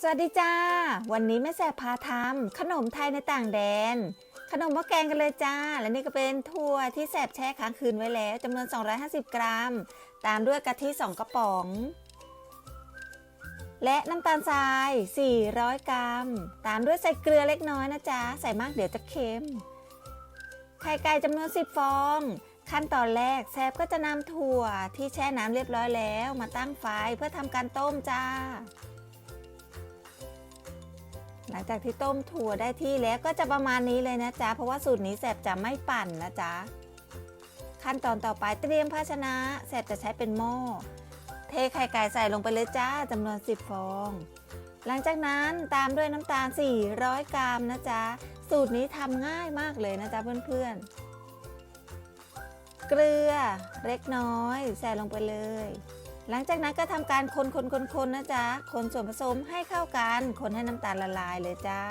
สวัสดีจ้า วันนี้แม่แสบพาทำขนมไทยในต่างแดน ขนมหม้อแกงกันเลยจ้า และนี่ก็เป็นถั่วที่แสบแช่ค้างคืนไว้แล้วจำนวน 250 กรัม ตามด้วยกะทิ 2 กระป๋อง และน้ำตาลทราย 400 กรัม ตามด้วยใส่เกลือเล็กน้อยนะจ๊ะ ใส่มากเดี๋ยวจะเค็ม ไข่ไก่จำนวน 10 ฟอง ขั้นตอนแรกแซบก็จะนำถั่วที่แช่น้ำเรียบร้อยแล้ว มาตั้งไฟเพื่อทำการต้มจ้า หลังจากที่ต้มถั่วได้ที่แล้วก็จะประมาณนี้เลยนะจ๊ะ เพราะว่าสูตรนี้แสบจะไม่ปั่นนะจ๊ะ ขั้นตอนต่อไปเตรียมภาชนะแสบจะใช้เป็นหม้อ เทไข่ไก่ใส่ลงไปเลยจ้าจำนวน 10 ฟอง หลังจากนั้นตามด้วยน้ำตาล 400 กรัมนะจ๊ะ สูตรนี้ทำง่ายมากเลยนะจ๊ะเพื่อนๆ เกลือเล็กน้อย ใส่ลงไปเลย หลังจากนั้นก็ทำการคนคนคนคนนะจ๊ะ คนส่วนผสมให้เข้ากัน คนให้น้ำตาลละลายเลยจ้า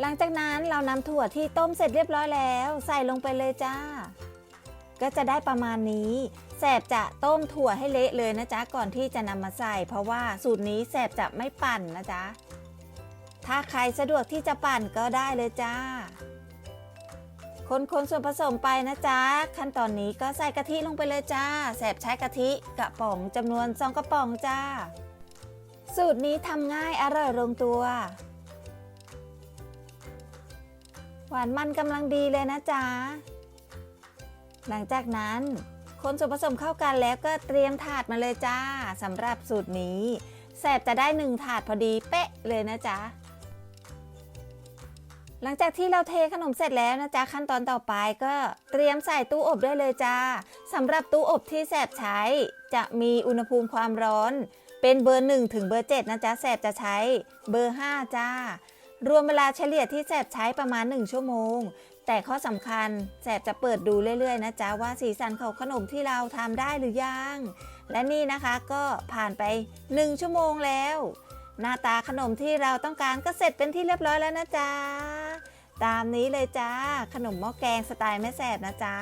หลังจากนั้นเรานำถั่วที่ต้มเสร็จเรียบร้อยแล้ว ใส่ลงไปเลยจ้า ก็จะได้ประมาณนี้แสบจะต้มถั่วให้เละเลยนะจ๊ะ ก่อนที่จะนำมาใส่ เพราะว่าสูตรนี้แสบจะไม่ปั่นนะจ๊ะถ้าใครสะดวกที่จะปั่นก็ได้เลยจ้า คนคนส่วนผสมไปนะจ๊ะ ขั้นตอนนี้ก็ใส่กะทิลงไปเลยจ้า แสบใช้กะทิกระป๋องจำนวนสองกระป๋องจ้า สูตรนี้ทำง่ายอร่อยลงตัว หวานมันกำลังดีเลยนะจ๊ะ หลังจากนั้นคนส่วนผสมเข้ากันแล้วก็เตรียมถาดมาเลยจ้าสำหรับสูตรนี้แสบจะได้หนึ่งถาดพอดีเป๊ะเลยนะจ๊ะ หลังจากที่เราเทขนมเสร็จแล้วนะจ๊ะขั้นตอนต่อไปก็เตรียมใส่ตู้อบได้เลยจ้าสำหรับตู้อบที่แสบใช้ จะมีอุณหภูมิความร้อน เป็นเบอร์ 1 ถึงเบอร์ 7 นะจ๊ะแสบจะใช้เบอร์ 5 จ้ารวมเวลาเฉลี่ยที่แสบใช้ประมาณ 1 ชั่วโมง แต่ข้อสำคัญแสบจะเปิดดูเรื่อยๆนะจ๊ะว่าสีสันของขนมที่เราทำได้หรือยัง และนี่นะคะก็ผ่านไป 1 ชั่วโมงแล้ว หน้าตาขนมที่เราต้องการก็เสร็จเป็นที่เรียบร้อยแล้วนะจ๊ะ ตามนี้เลยจ้า ขนมหม้อแกงสไตล์แม่แสบนะจ๊ะ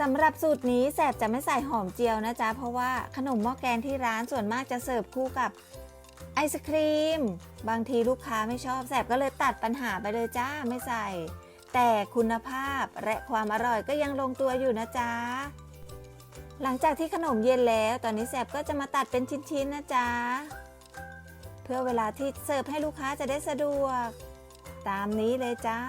สำหรับสูตรนี้แสบจะไม่ใส่หอมเจียวนะจ๊ะ เพราะว่าขนมหม้อแกงที่ร้านส่วนมากจะเสิร์ฟคู่กับไอศครีม บางทีลูกค้าไม่ชอบแสบก็เลยตัดปัญหาไปเลยจ้าไม่ใส่ แต่คุณภาพและความอร่อยก็ยังลงตัวอยู่นะจ๊ะ หลังจากที่ขนมเย็นแล้ว ตอนนี้แสบก็จะมาตัดเป็นชิ้นๆนะจ๊ะ พื่อเวลาที่เสิร์ฟให้ลูกค้าจะได้สะดวก ตามนี้เลยจ้า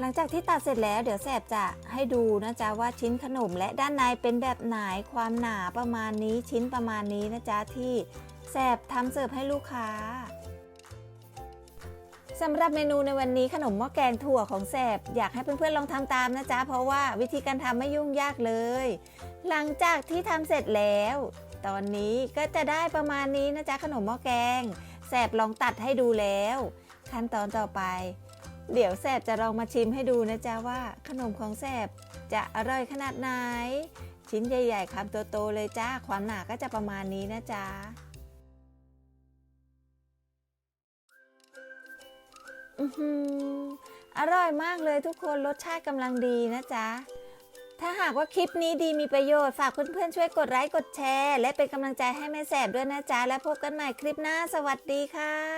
หลังจากที่ตัดเสร็จแล้วเดี๋ยวแสบจะให้ดูนะจ๊ะว่าชิ้นขนมและด้านในเป็นแบบไหนความหนาประมาณนี้ชิ้นประมาณนี้นะจ๊ะที่แสบทำเสิร์ฟให้ลูกค้าสำหรับเมนูในวันนี้ขนมหม้อแกงถั่วของแสบอยากให้เพื่อนๆลองทำตามนะจ๊ะเพราะว่าวิธีการทำไม่ยุ่งยากเลย หลังจากที่ทำเสร็จแล้ว ตอนนี้ก็จะได้ประมาณนี้นะจ๊ะขนมหม้อแกงแสบลองตัดให้ดูแล้ว ขั้นตอนต่อไป เดี๋ยวแสบจะลองมาชิมให้ดูนะจ๊ะว่าขนมของแสบจะอร่อยขนาดไหน ชิ้นใหญ่ๆคำโตๆเลยจ้า ความหนาก็จะประมาณนี้นะจ๊ะอือหืออร่อยมากเลยทุกคนรสชาติกำลังดีนะจ๊ะ ถ้าหากว่าคลิปนี้ดีมีประโยชน์ ฝากเพื่อนๆช่วยกดไลค์กดแชร์ และเป็นกำลังใจให้แม่แสบด้วยนะจ๊ะ แล้วพบกันใหม่คลิปหน้า สวัสดีค่ะ